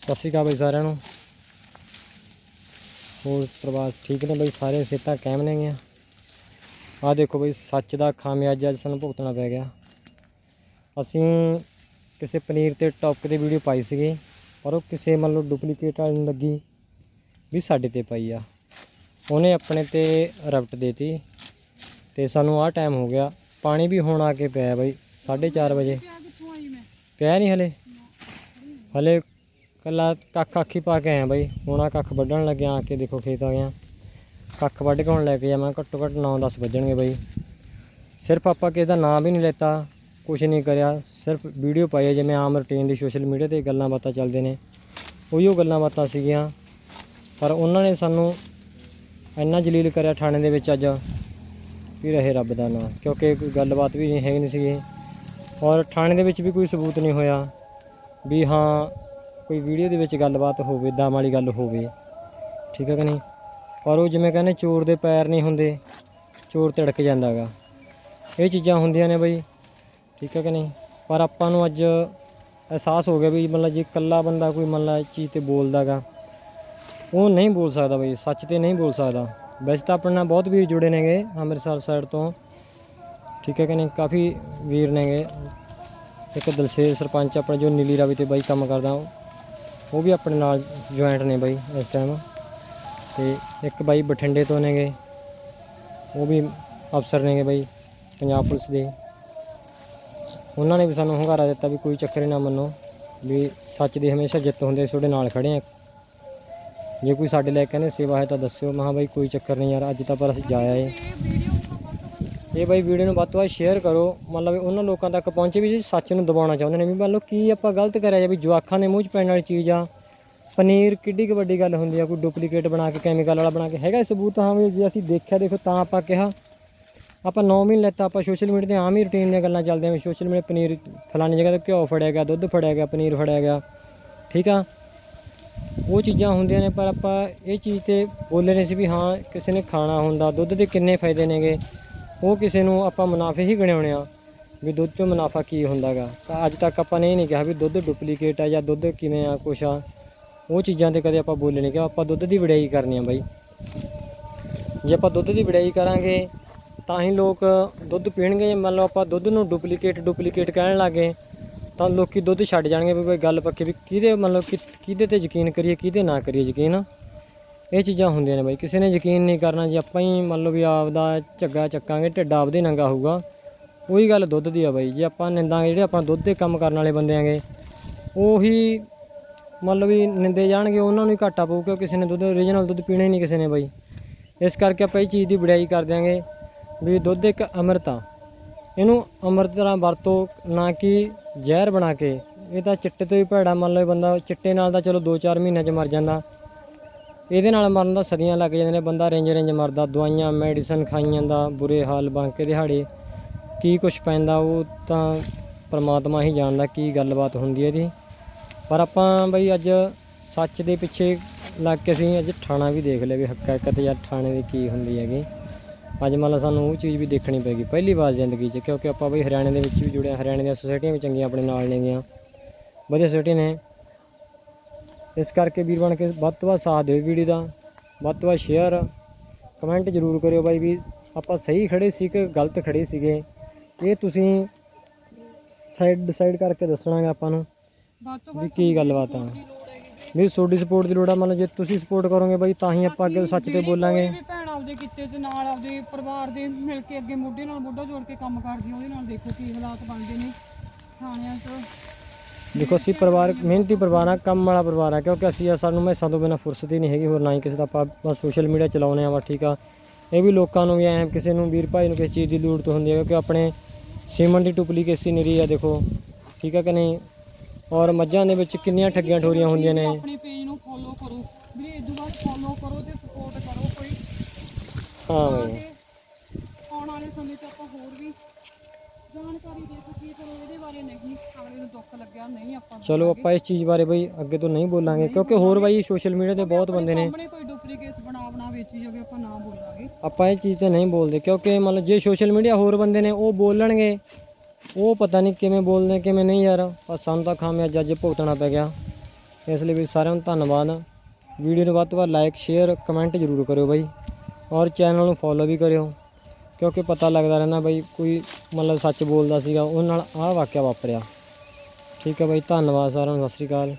ਸਤਿ ਸ਼੍ਰੀ ਅਕਾਲ ਬਈ ਸਾਰਿਆਂ ਨੂੰ। ਹੋਰ ਪਰਿਵਾਰ ਠੀਕ ਨੇ ਬਈ? ਸਾਰੇ ਸਿਹਤਾਂ ਕਾਇਮ ਨੇਗੀਆਂ ਆਹ ਦੇਖੋ ਬਈ, ਸੱਚ ਦਾ ਖਾਮਿਆਜਾ ਅੱਜ ਸਾਨੂੰ ਭੁਗਤਣਾ ਪੈ ਗਿਆ। ਅਸੀਂ ਕਿਸੇ ਪਨੀਰ ਤੇ ਟੌਪ ਤੇ ਵੀਡੀਓ ਪਾਈ ਸੀਗੀ, ਪਰ ਉਹ ਕਿਸੇ ਮੰਨ ਲਓ ਡੁਪਲੀਕੇਟ ਵਾਲੀ ਨੂੰ ਲੱਗੀ ਵੀ ਸਾਡੇ ਤੇ ਪਾਈ ਆ। ਉਹਨੇ ਆਪਣੇ ਤੇ ਰਫਟ ਦੇਤੀ ਤੇ ਸਾਨੂੰ ਆਹ ਟਾਈਮ ਹੋ ਗਿਆ। ਪਾਣੀ ਵੀ ਹੁਣ ਆ ਕੇ ਪਿਆ ਬਈ 4:30 ਵਜੇ। ਪਿਆ ਨਹੀਂ ਹਲੇ? ਹਲੇ ਕੱਲਾ ਕੱਖ ਆਖੀ ਪਾ ਕੇ ਆਇਆ ਬਾਈ। ਹੁਣ ਆ ਕੱਖ ਵੱਢਣ ਲੱਗਿਆ, ਆ ਕੇ ਦੇਖੋ ਖੇਤ ਆ ਗਿਆ ਕੱਖ ਵੱਢ ਕੇ ਹੁਣ ਲੈ ਕੇ ਜਾਵਾਂ, ਘੱਟੋ ਘੱਟ 9-10 ਵੱਜਣਗੇ ਬਾਈ। ਸਿਰਫ ਆਪਾਂ ਕਿਸੇ ਦਾ ਨਾਮ ਵੀ ਨਹੀਂ ਲੈਤਾ ਕੁਝ ਨਹੀਂ ਕਰਿਆ। ਸਿਰਫ ਵੀਡੀਓ ਪਾਈ ਹੈ ਜਿਵੇਂ ਆਮ ਰੁਟੀਨ ਦੀ ਸੋਸ਼ਲ ਮੀਡੀਆ ਤੇ ਗੱਲਾਂ ਬਾਤਾਂ ਚੱਲਦੇ ਨੇ। ਉਹੀਓ ਗੱਲਾਂ ਬਾਤਾਂ ਸੀਗੀਆਂ। ਪਰ ਉਹਨਾਂ ਨੇ ਸਾਨੂੰ ਇੰਨਾ ਜਲੀਲ ਕਰਿਆ ਥਾਣੇ ਦੇ ਵਿੱਚ ਅੱਜ, ਵੀ ਰਹੇ ਰੱਬ ਦਾ ਨਾਂ ਕਿਉਂਕਿ ਕੋਈ ਗੱਲਬਾਤ ਵੀ ਨਹੀਂ ਹੈਗੀ ਨਹੀਂ ਸੀਗੀ। ਔਰ ਥਾਣੇ ਦੇ ਵਿੱਚ ਵੀ ਕੋਈ ਸਬੂਤ ਨਹੀਂ ਹੋਇਆ। ਵੀ ਹਾਂ ਕੋਈ ਵੀਡੀਓ ਦੇ ਵਿੱਚ ਗੱਲਬਾਤ ਹੋਵੇ, ਦਮ ਵਾਲੀ ਗੱਲ ਹੋਵੇ, ਠੀਕ ਹੈ ਕਿ ਨਹੀਂ? ਪਰ ਉਹ ਜਿਵੇਂ ਕਹਿੰਦੇ ਚੋਰ ਦੇ ਪੈਰ ਨਹੀਂ ਹੁੰਦੇ, ਚੋਰ ਧੜਕ ਜਾਂਦਾਗਾ ਇਹ ਚੀਜ਼ਾਂ ਹੁੰਦੀਆਂ ਨੇ ਬਈ, ਠੀਕ ਹੈ ਕਿ ਨਹੀਂ? ਪਰ ਆਪਾਂ ਨੂੰ ਅੱਜ ਅਹਿਸਾਸ ਹੋ ਗਿਆ ਵੀ ਮਤਲਬ ਜੇ ਇਕੱਲਾ ਬੰਦਾ ਕੋਈ ਮਤਲਬ ਇਸ ਚੀਜ਼ ਤੇ ਬੋਲਦਾਗਾ ਉਹ ਨਹੀਂ ਬੋਲ ਸਕਦਾ ਬਈ, ਸੱਚ ਤੇ ਨਹੀਂ ਬੋਲ ਸਕਦਾ। ਵੈਸੇ ਤਾਂ ਆਪਣੇ ਨਾਲ ਬਹੁਤ ਵੀਰ ਜੁੜੇ ਨੇਗੇ, ਅੰਮ੍ਰਿਤਸਰ ਸਾਈਡ ਤੋਂ, ਠੀਕ ਹੈ ਕਿ ਨਹੀਂ? ਕਾਫੀ ਵੀਰ ਨੇਗੇ। ਇੱਕ ਦਲਸੇਰ ਸਰਪੰਚ, ਆਪਣਾ ਜੋ ਨੀਲੀ ਰਾਵੀ ਤੇ ਬਾਈ ਕੰਮ ਕਰਦਾ ਉਹ ਵੀ ਆਪਣੇ ਨਾਲ ਜੁਆਇੰਟ ਨੇ ਬਾਈ ਇਸ ਟਾਈਮ ਤੇ ਇੱਕ ਬਾਈ ਬਠਿੰਡੇ ਤੋਂ ਨੇਗੇ। ਉਹ ਵੀ ਅਫਸਰ ਨੇਗੇ ਬਾਈ ਪੰਜਾਬ ਪੁਲਿਸ ਦੇ। ਉਹਨਾਂ ਨੇ ਵੀ ਸਾਨੂੰ ਹੰਗਾਰਾ ਦਿੱਤਾ ਵੀ ਕੋਈ ਚੱਕਰ ਹੀ ਨਾ ਮੰਨੋ। ਵੀ ਸੱਚ ਦੀ ਹਮੇਸ਼ਾ ਜਿੱਤ ਹੁੰਦੀ ਤੁਹਾਡੇ ਨਾਲ ਖੜੇ ਆ ਜੇ ਕੋਈ ਸਾਡੇ ਲਈ ਕਹਿੰਦੇ ਸੇਵਾ ਹੈ ਤਾਂ ਦੱਸਿਓ। ਮਹਾ ਬਾਈ ਕੋਈ ਚੱਕਰ ਨਹੀਂ ਯਾਰ, ਅੱਜ ਤਾਂ ਪਰ ਅਸੀਂ ਜਾਇਆ ਏ ਇਹ ਬਾਈ ਵੀਡੀਓ ਨੂੰ ਵੱਧ ਤੋਂ ਵੱਧ ਸ਼ੇਅਰ ਕਰੋ। ਮਤਲਬ ਉਹਨਾਂ ਲੋਕਾਂ ਤੱਕ ਪਹੁੰਚੇ ਵੀ ਜੀ ਸੱਚ ਨੂੰ ਦਬਾਉਣਾ ਚਾਹੁੰਦੇ ਨੇ। ਵੀ ਮੰਨ ਲਓ ਕੀ ਆਪਾਂ ਗਲਤ ਕਰਿਆ ਜਾਂ ਵੀ ਜਵਾਖਾਂ ਦੇ ਮੂੰਹ 'ਚ ਪੈਣ ਵਾਲੀ ਚੀਜ਼ ਆ। ਪਨੀਰ ਕਿੱਡੀ ਕੁ ਵੱਡੀ ਗੱਲ ਹੁੰਦੀ ਆ, ਕੋਈ ਡੁਪਲੀਕੇਟ ਬਣਾ ਕੇ ਕੈਮੀਕਲ ਵਾਲਾ ਬਣਾ ਕੇ। ਹੈਗਾ ਸਬੂਤ ਹਾਂ ਵੀ ਜੇ ਅਸੀਂ ਦੇਖਿਆ, ਦੇਖੋ ਤਾਂ ਆਪਾਂ ਕਿਹਾ। ਆਪਾਂ 9 ਮਹੀਨੇ ਲੈਤਾ, ਆਪਾਂ ਸੋਸ਼ਲ ਮੀਡੀਆ ਤੇ ਆਮ ਹੀ ਰੁਟੀਨ ਦੀਆਂ ਗੱਲਾਂ ਚੱਲਦੀਆਂ ਵੀ ਸੋਸ਼ਲ ਮੀਡੀਆ ਪਨੀਰ ਫਲਾਣੀ ਜਗ੍ਹਾ ਤੇ ਘਿਓ ਫੜਿਆ ਗਿਆ, ਦੁੱਧ ਫੜਿਆ ਗਿਆ, ਪਨੀਰ ਫੜਿਆ ਗਿਆ। ਠੀਕ ਆ? ਉਹ ਚੀਜ਼ਾਂ ਹੁੰਦੀਆਂ ਨੇ, ਪਰ ਆਪਾਂ ਇਹ ਚੀਜ਼ ਤੇ ਬੋਲ ਰਹੇ ਸੀ ਵੀ ਹਾਂ, ਕਿਸੇ ਨੇ ਖਾਣਾ ਹੁੰਦਾ, ਦੁੱਧ ਦੇ ਕਿੰਨੇ ਫਾਇਦੇ ਨੇਗੇ। ਉਹ ਕਿਸੇ ਨੂੰ ਆਪਾਂ ਮੁਨਾਫੇ ਹੀ ਗਿਣਾਉਣੇ ਆ ਵੀ ਦੁੱਧ ਚੋਂ ਮੁਨਾਫਾ ਕੀ ਹੁੰਦਾਗਾ। ਤਾਂ ਅੱਜ ਤੱਕ ਆਪਾਂ ਨੇ ਇਹ ਨਹੀਂ ਕਿਹਾ ਵੀ ਦੁੱਧ ਡੁਪਲੀਕੇਟ ਆ ਜਾਂ ਦੁੱਧ ਕਿਵੇਂ ਆ, ਕੁਛ ਆ। ਉਹ ਚੀਜ਼ਾਂ ਤੇ ਕਦੇ ਆਪਾਂ ਬੋਲੇ ਨਹੀਂ ਕਿ ਆਪਾਂ ਦੁੱਧ ਦੀ ਵਡਿਆਈ ਕਰਨੀ ਆ ਬਾਈ। ਜੇ ਆਪਾਂ ਦੁੱਧ ਦੀ ਵਡਿਆਈ ਕਰਾਂਗੇ, ਤਾਂ ਹੀ ਲੋਕ ਦੁੱਧ ਪੀਣਗੇ। ਜੇ ਮੰਨ ਲਓ ਆਪਾਂ ਦੁੱਧ ਨੂੰ ਡੁਪਲੀਕੇਟ ਡੁਪਲੀਕੇਟ ਕਹਿਣ ਲੱਗੇ, ਤਾਂ ਲੋਕੀ ਦੁੱਧ ਛੱਡ ਜਾਣਗੇ ਵੀ ਬਈ ਗੱਲ ਪੱਕੀ ਵੀ ਕਿਹਦੇ, ਮਤਲਬ ਕਿ ਕਿਹਦੇ ਤੇ ਯਕੀਨ ਕਰੀਏ, ਕਿਹਦੇ ਨਾ ਕਰੀਏ ਯਕੀਨ? ਇਹ ਚੀਜ਼ਾਂ ਹੁੰਦੀਆਂ ਨੇ ਬਾਈ। ਕਿਸੇ ਨੇ ਯਕੀਨ ਨਹੀਂ ਕਰਨਾ ਜੇ, ਆਪਾਂ ਹੀ ਮੰਨ ਲਓ ਵੀ ਆਪਦਾ ਝੱਗਾ ਚੱਕਾਂਗੇ, ਢਿੱਡ ਆਪਦੇ ਨੰਗਾ ਹੋਊਗਾ। ਉਹੀ ਗੱਲ ਦੁੱਧ ਦੀ ਆ ਬਾਈ ਜੇ, ਆਪਾਂ ਨਿੰਦਾਂਗੇ ਜਿਹੜੇ ਆਪਾਂ ਦੁੱਧ ਦੇ ਕੰਮ ਕਰਨ ਵਾਲੇ ਬੰਦੇ ਆਂਗੇ, ਉਹੀ ਮੰਨ ਲਓ ਵੀ ਨਿੰਦੇ ਜਾਣਗੇ, ਉਹਨਾਂ ਨੂੰ ਹੀ ਘਾਟਾ ਪਊ ਕਿਉਂ ਕਿਸੇ ਨੇ ਦੁੱਧ ਓਰੀਜਨਲ ਦੁੱਧ ਪੀਣਾ ਹੀ ਨਹੀਂ ਕਿਸੇ ਨੇ ਬਾਈ। ਇਸ ਕਰਕੇ ਆਪਾਂ ਇਹ ਚੀਜ਼ ਦੀ ਵਡਿਆਈ ਕਰ ਦਿਆਂਗੇ ਵੀ ਦੁੱਧ ਇੱਕ ਅੰਮ੍ਰਿਤ ਆ। ਇਹਨੂੰ ਅੰਮ੍ਰਿਤ ਤਰ੍ਹਾਂ ਵਰਤੋ, ਨਾ ਕਿ ਜ਼ਹਿਰ ਬਣਾ ਕੇ। ਇਹ ਤਾਂ ਚਿੱਟੇ ਤੋਂ ਹੀ ਭੈੜਾ ਮੰਨ ਲਓ ਬੰਦਾ, ਚਿੱਟੇ ਨਾਲ ਤਾਂ ਚਲੋ 2-4 ਮਹੀਨਿਆਂ 'ਚ ਮਰ ਜਾਂਦਾ। ਇਹਦੇ ਨਾਲ ਮਰਨ ਦਾ ਸਦੀਆਂ ਲੱਗ ਜਾਂਦੇ ਨੇ, ਬੰਦਾ ਰਿੰਜ ਰਿੰਜ ਮਰਦਾ, ਦਵਾਈਆਂ ਮੈਡੀਸਨ ਖਾਈਆਂ ਜਾਂਦਾ, ਬੁਰੇ ਹਾਲ ਬਾਂਕੇ ਦਿਹਾੜੇ, ਕੀ ਕੁਛ ਪੈਂਦਾ, ਉਹ ਤਾਂ ਪਰਮਾਤਮਾ ਹੀ ਜਾਣਦਾ ਕੀ ਗੱਲਬਾਤ ਹੁੰਦੀ ਹੈ ਇਹਦੀ। ਪਰ ਆਪਾਂ ਬਈ ਅੱਜ ਸੱਚ ਦੇ ਪਿੱਛੇ ਲੱਗ ਕੇ ਅਸੀਂ ਅੱਜ ਥਾਣਾ ਵੀ ਦੇਖ ਲਿਆ ਵੀ ਹਕੀਕਤ ਜਾਂ ਥਾਣੇ ਦੀ ਕੀ ਹੁੰਦੀ ਹੈਗੀ। ਅੱਜ ਮੰਨ ਲਾ ਸਾਨੂੰ ਉਹ ਚੀਜ਼ ਵੀ ਦੇਖਣੀ ਪੈਗੀ ਪਹਿਲੀ ਵਾਰ ਜ਼ਿੰਦਗੀ 'ਚ, ਕਿਉਂਕਿ ਆਪਾਂ ਬਈ ਹਰਿਆਣੇ ਦੇ ਵਿੱਚ ਵੀ ਜੁੜਿਆ, ਹਰਿਆਣੇ ਦੀਆਂ ਸੁਸਾਇਟੀਆਂ ਵੀ ਚੰਗੀਆਂ ਆਪਣੇ ਨਾਲ ਨੇਗੀਆਂ। ਵਧੀਆ ਸੁਸਾਇਟੀ ਨੇ। ਇਸ ਕਰਕੇ ਵੀਰ ਬਣ ਕੇ ਵੱਧ ਤੋਂ ਵੱਧ ਸਾਥ ਦਿਓ ਵੀਡੀਓ ਦਾ ਵੱਧ ਤੋਂ ਵੱਧ ਸ਼ੇਅਰ ਕਮੈਂਟ ਜ਼ਰੂਰ ਕਰਿਓ ਬਾਈ ਵੀ ਆਪਾਂ ਸਹੀ ਖੜੇ ਸੀ ਕਿ ਗਲਤ ਖੜੇ ਸੀਗੇ? ਇਹ ਤੁਸੀਂ ਸਾਈਡ ਡਿਸਾਈਡ ਕਰਕੇ ਦੱਸਣਾਗਾ ਆਪਾਂ ਨੂੰ ਵੀ ਕੀ ਗੱਲਬਾਤ ਆ। ਵੀ ਤੁਹਾਡੀ ਸਪੋਰਟ ਦੀ ਲੋੜ ਆ ਮਤਲਬ ਜੇ ਤੁਸੀਂ ਸਪੋਰਟ ਕਰੋਗੇ ਬਾਈ ਤਾਂ ਹੀ ਆਪਾਂ ਅੱਗੇ ਸੱਚ ਤੇ ਬੋਲਾਂਗੇ। ਭੈਣ ਆਪਦੇ ਕਿੱਤੇ ਚ ਨਾਲ ਆਪਦੇ ਪਰਿਵਾਰ ਦੇ ਮਿਲ ਕੇ ਅੱਗੇ ਮੋਢੇ ਨਾਲ ਮੋਢਾ ਜੋੜ ਕੇ ਕੰਮ ਕਰਦੀ ਉਹਦੇ ਨਾਲ ਦੇਖੋ ਕੀ ਹਾਲਾਤ ਬਣਦੇ ਨੇ। ਥਾਣਿਆਂ 'ਚ ਦੇਖੋ ਅਸੀਂ ਪਰਿਵਾਰ ਮਿਹਨਤੀ ਪਰਿਵਾਰ ਆ ਕੰਮ ਵਾਲਾ ਪਰਿਵਾਰ ਆ ਕਿਉਂਕਿ ਅਸੀਂ ਸਾਨੂੰ ਮੈਸਾਂ ਤੋਂ ਬਿਨਾਂ ਫੁਰਸਤ ਹੀ ਨਹੀਂ ਹੈਗੀ ਹੋਰ ਨਾ ਹੀ ਕਿਸੇ ਦਾ ਆਪਾਂ ਬਸ ਸੋਸ਼ਲ ਮੀਡੀਆ ਚਲਾਉਨੇ ਆ ਵਾ ਠੀਕ ਆ। ਇਹ ਵੀ ਲੋਕਾਂ ਨੂੰ ਵੀ ਐ ਕਿਸੇ ਨੂੰ ਵੀਰ ਭਾਈ ਨੂੰ ਕਿਸੇ ਚੀਜ਼ ਦੀ ਲੋੜ ਤੋਂ ਹੁੰਦੀ ਹੈ ਕਿਉਂਕਿ ਆਪਣੇ ਸੀਮਨ ਦੀ ਡੁਪਲੀਕੇਸੀ ਨਿਰੀ ਆ ਦੇਖੋ। ਠੀਕ ਆ ਕਿ ਨਹੀਂ? ਔਰ ਮੱਝਾਂ ਦੇ ਵਿੱਚ ਕਿੰਨੀਆਂ ਠੱਗੀਆਂ ਠੋਰੀਆਂ ਹੁੰਦੀਆਂ ਨੇ। ਆਪਣੇ ਪੇਜ ਨੂੰ ਫੋਲੋ ਕਰੋ। ਵੀਰੇ ਤੋਂ ਬਾਅਦ ਫੋਲੋ ਕਰੋ ਤੇ ਸਪੋਰਟ ਕਰੋ ਕੋਈ। ਹਾਂ ਬਈ। ਆਉਣ ਵਾਲੇ ਸਮੇਂ 'ਚ ਆਪਾਂ ਹੋਰ ਵੀ ਜਾਣਕਾਰੀ ਦੇ ਸਕੀਏ ਚਲੋ ਇਹਦੇ ਬਾਰੇ ਨਹੀਂ ਅਗਲੇ ਨੂੰ ਦੁੱਖ ਲੱਗਿਆ ਨਹੀਂ ਆਪਾਂ ਚਲੋ ਆਪਾਂ ਇਸ ਚੀਜ਼ ਬਾਰੇ ਬਈ ਅੱਗੇ ਤੋਂ ਨਹੀਂ ਬੋਲਾਂਗੇ ਕਿਉਂਕਿ ਹੋਰ ਬਾਈ ਸੋਸ਼ਲ ਮੀਡੀਆ ਤੇ ਬਹੁਤ ਬੰਦੇ ਨੇ। ਸਾਹਮਣੇ ਕੋਈ ਡੁਪਲੀਕੇਟ ਬਣਾ ਬਣਾ ਵੇਚੀ ਜਾਵੇ ਆਪਾਂ ਨਾ ਬੋਲਾਂਗੇ। ਆਪਾਂ ਇਹ ਚੀਜ਼ ਤੇ ਨਹੀਂ ਬੋਲਦੇ ਕਿਉਂਕਿ ਮਤਲਬ ਜੇ ਸੋਸ਼ਲ ਮੀਡੀਆ ਹੋਰ ਬੰਦੇ ਨੇ ਉਹ ਬੋਲਣਗੇ ਉਹ ਪਤਾ ਨਹੀਂ ਕਿਵੇਂ ਬੋਲਦੇ ਕਿਵੇਂ ਨਹੀਂ ਯਾਰ ਪਰ ਸਾਨੂੰ ਤਾਂ ਖਾਮਿਆਜਾ ਅੱਜ ਭੁਗਤਣਾ ਪੈ ਗਿਆ। ਇਸ ਲਈ ਵੀ ਸਾਰਿਆਂ ਨੂੰ ਧੰਨਵਾਦ। ਵੀਡੀਓ ਨੂੰ ਵੱਧ ਤੋਂ ਵੱਧ ਲਾਈਕ ਸ਼ੇਅਰ ਕਮੈਂਟ ਜ਼ਰੂਰ ਕਰਿਓ ਬਾਈ। ਔਰ ਚੈਨਲ ਨੂੰ ਫੋਲੋ ਵੀ ਕਰਿਓ। ਕਿਉਂਕਿ ਪਤਾ ਲੱਗਦਾ ਰਹਿੰਦਾ ਬਈ ਕੋਈ ਮਤਲਬ ਸੱਚ ਬੋਲਦਾ ਸੀਗਾ ਉਹਨਾਂ ਨਾਲ ਆਹ ਵਾਕਿਆ ਵਾਪਰਿਆ। ਠੀਕ ਹੈ ਬਾਈ, ਧੰਨਵਾਦ ਸਾਰਿਆਂ ਨੂੰ, ਸਤਿ ਸ਼੍ਰੀ ਅਕਾਲ।